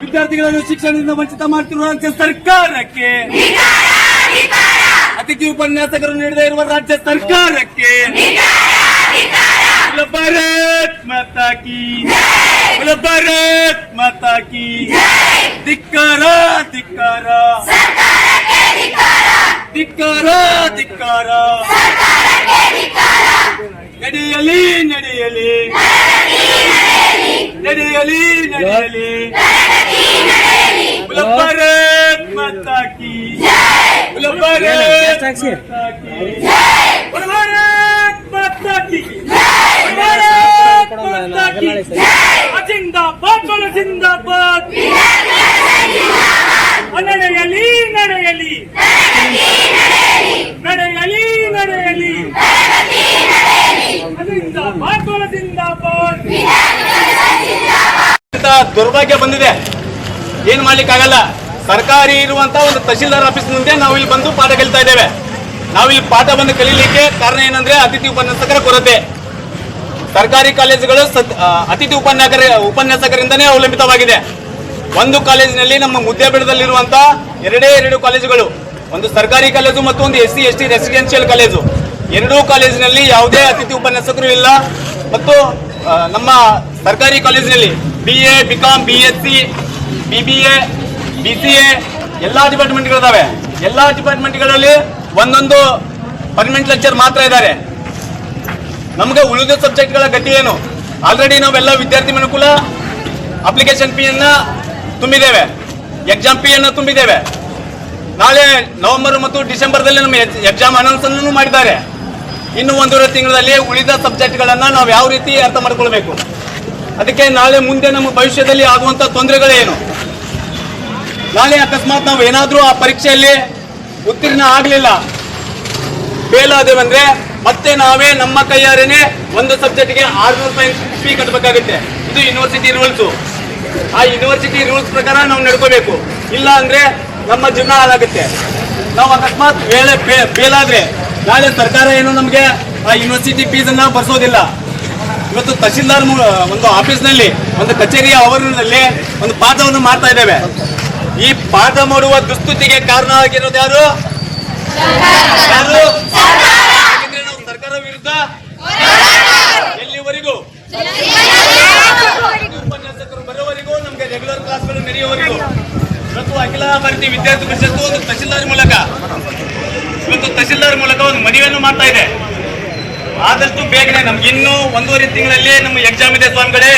ವಿದ್ಯಾರ್ಥಿಗಳನ್ನು ಶಿಕ್ಷಣದಿಂದ ವಂಚಿತ ಮಾಡ್ತಿರುವ ರಾಜ್ಯ ಸರ್ಕಾರಕ್ಕೆ ಅತಿಥಿ ಉಪನ್ಯಾಸಕರು ನೀಡದೇ ಇರುವ ರಾಜ್ಯ ಸರ್ಕಾರಕ್ಕೆ बोलो भारत माता की बोलो भारत माता की ಧಿಕ್ಕಾರ ಧಿಕ್ಕಾರ ಧಿಕ್ಕಾರ ಧಿಕ್ಕಾರ ನಡೆಯಲಿ ನಡೆಯಲಿ ನಡೆಯಲಿ ನಡೆಯಲಿ ನಡೆಯಲಿ ನಡೆಯಲಿ ನಡೆಯಲಿ ನಡೆಯಲಿ ದುರ್ಭಾಗ್ಯ ಬಂದಿದೆ. ಏನ್ ಮಾಡ್ಲಿಕ್ಕಾಗಲ್ಲ? ಸರ್ಕಾರಿ ಇರುವಂತ ಒಂದು ತಹಶೀಲ್ದಾರ್ ಆಫೀಸ್ ಮುಂದೆ ನಾವು ಇಲ್ಲಿ ಬಂದು ಪಾಠ ಕಲಿತಾ ಇದ್ದೇವೆ. ನಾವು ಇಲ್ಲಿ ಪಾಠ ಬಂದು ಕಲೀಲಿಕ್ಕೆ ಕಾರಣ ಏನಂದ್ರೆ ಅತಿಥಿ ಉಪನ್ಯಾಸಕರ ಕೊರತೆ. ಸರ್ಕಾರಿ ಕಾಲೇಜುಗಳು ಅತಿಥಿ ಉಪನ್ಯಾಸಕರ ಉಪನ್ಯಾಸಕರಿಂದನೇ ಅವಲಂಬಿತವಾಗಿದೆ. ಒಂದು ಕಾಲೇಜಿನಲ್ಲಿ ನಮ್ಮ ಮುದ್ದೇಬೇಡದಲ್ಲಿರುವಂತಹ ಎರಡೇ ಎರಡು ಕಾಲೇಜುಗಳು, ಒಂದು ಸರ್ಕಾರಿ ಕಾಲೇಜು ಮತ್ತು ಒಂದು S C S T residential college. ಎರಡೂ ಕಾಲೇಜಿನಲ್ಲಿ ಯಾವುದೇ ಅತಿಥಿ ಉಪನ್ಯಾಸಕರು ಇಲ್ಲ. ಮತ್ತು ನಮ್ಮ ಸರ್ಕಾರಿ ಕಾಲೇಜಿನಲ್ಲಿ B A B com B S C B B A B C A ಎಲ್ಲ ಡಿಪಾರ್ಟ್ಮೆಂಟ್ಗಳಿದಾವೆ ಎಲ್ಲ ಡಿಪಾರ್ಟ್ಮೆಂಟ್ಗಳಲ್ಲಿ ಒಂದೊಂದು ಪರ್ಮನೆಂಟ್ ಲೆಕ್ಚರ್ ಮಾತ್ರ ಇದ್ದಾರೆ. ನಮಗೆ ಉಳಿದ ಸಬ್ಜೆಕ್ಟ್ಗಳ ಗತಿ ಏನು? ಆಲ್ರೆಡಿ ನಾವೆಲ್ಲ ವಿದ್ಯಾರ್ಥಿ ಮನುಕುಲ ಅಪ್ಲಿಕೇಶನ್ ಫೀಯನ್ನು ತುಂಬಿದ್ದೇವೆ. ಎಕ್ಸಾಮ್ ಫೀಯನ್ನು ತುಂಬಿದ್ದೇವೆ. ನಾಳೆ ನವೆಂಬರ್ ಮತ್ತು ಡಿಸೆಂಬರ್ದಲ್ಲಿ ನಮ್ಮ ಎಕ್ಸಾಮ್ ಅನೌನ್ಸ್ ಅನ್ನು ಮಾಡಿದ್ದಾರೆ. ಇನ್ನು ಒಂದೂವರೆ ತಿಂಗಳಲ್ಲಿ ಉಳಿದ ಸಬ್ಜೆಕ್ಟ್ಗಳನ್ನು ನಾವು ಯಾವ ರೀತಿ ಅರ್ಥ ಮಾಡ್ಕೊಳ್ಬೇಕು? ಅದಕ್ಕೆ ನಾಳೆ ಮುಂದೆ ನಮ್ಮ ಭವಿಷ್ಯದಲ್ಲಿ ಆಗುವಂತ ತೊಂದರೆಗಳೇನು? ನಾಳೆ ಅಕಸ್ಮಾತ್ ನಾವು ಏನಾದರೂ ಆ ಪರೀಕ್ಷೆಯಲ್ಲಿ ಉತ್ತೀರ್ಣ ಆಗಲಿಲ್ಲ. ಫೇಲ್ ಆದೇವಂದ್ರೆ ಮತ್ತೆ ನಾವೇ ನಮ್ಮ ಕೈಯಾರೇನೆ ಒಂದು ಸಬ್ಜೆಕ್ಟ್ಗೆ ಆರ್ನೂರು ರೂಪಾಯಿ ಫೀ ಕಟ್ಟಬೇಕಾಗುತ್ತೆ ಇದು ಯೂನಿವರ್ಸಿಟಿ ರೂಲ್ಸ್ ಆ ಯೂನಿವರ್ಸಿಟಿ ರೂಲ್ಸ್ ಪ್ರಕಾರ ನಾವು ನಡ್ಕೋಬೇಕು. ಇಲ್ಲ ಅಂದ್ರೆ ನಮ್ಮ ಜೀವನ ಹಾಳಾಗುತ್ತೆ. ನಾವು ಅಕಸ್ಮಾತ್ ವೇಳೆ ಫೇಲ್ ಆದ್ರೆ ನಾಳೆ ಸರ್ಕಾರ ಏನು ನಮಗೆ ಆ ಯೂನಿವರ್ಸಿಟಿ ಫೀಸನ್ನು ಬರ್ಸೋದಿಲ್ಲ. ಇವತ್ತು ತಹಶೀಲ್ದಾರ್ ಒಂದು ಆಫೀಸ್ನಲ್ಲಿ ಒಂದು ಕಚೇರಿಯ ಆವರಣದಲ್ಲಿ ಒಂದು ಪಾತ್ರವನ್ನು ಮಾಡ್ತಾ ಇದ್ದೇವೆ. ಈ ಪಾಠ ಮಾಡುವ ದುಸ್ಥಿತಿಗೆ ಕಾರಣ ಆಗಿರೋದು ಯಾರು? ಯಾರು? ನಾವು ಸರ್ಕಾರ ವಿರುದ್ಧ ಎಲ್ಲಿವರೆಗೂ? ಉಪನ್ಯಾಸಕರು ಬರೋವರೆಗೂ ನಮಗೆ ರೆಗ್ಯುಲರ್ ಕ್ಲಾಸ್ಗಳು ನಡೆಯುವವರೆಗೂ. ಇವತ್ತು ಅಖಿಲ ಭಾರತೀಯ ವಿದ್ಯಾರ್ಥಿ ಪರಿಷತ್ತು ಒಂದು ತಹಶೀಲ್ದಾರ್ ಮೂಲಕ, ಇವತ್ತು ತಹಸೀಲ್ದಾರ್ ಮೂಲಕ ಒಂದು ಮನವಿಯನ್ನು ಮಾಡ್ತಾ ಇದೆ. ಆದಷ್ಟು ಬೇಗನೆ ನಮ್ಗೆ ಇನ್ನೂ ಒಂದೂವರೆ ತಿಂಗಳಲ್ಲಿ ನಮ್ಮ ಎಕ್ಸಾಮ್ ಇದೆ ಸ್ವಾಮಿಗಳೇ.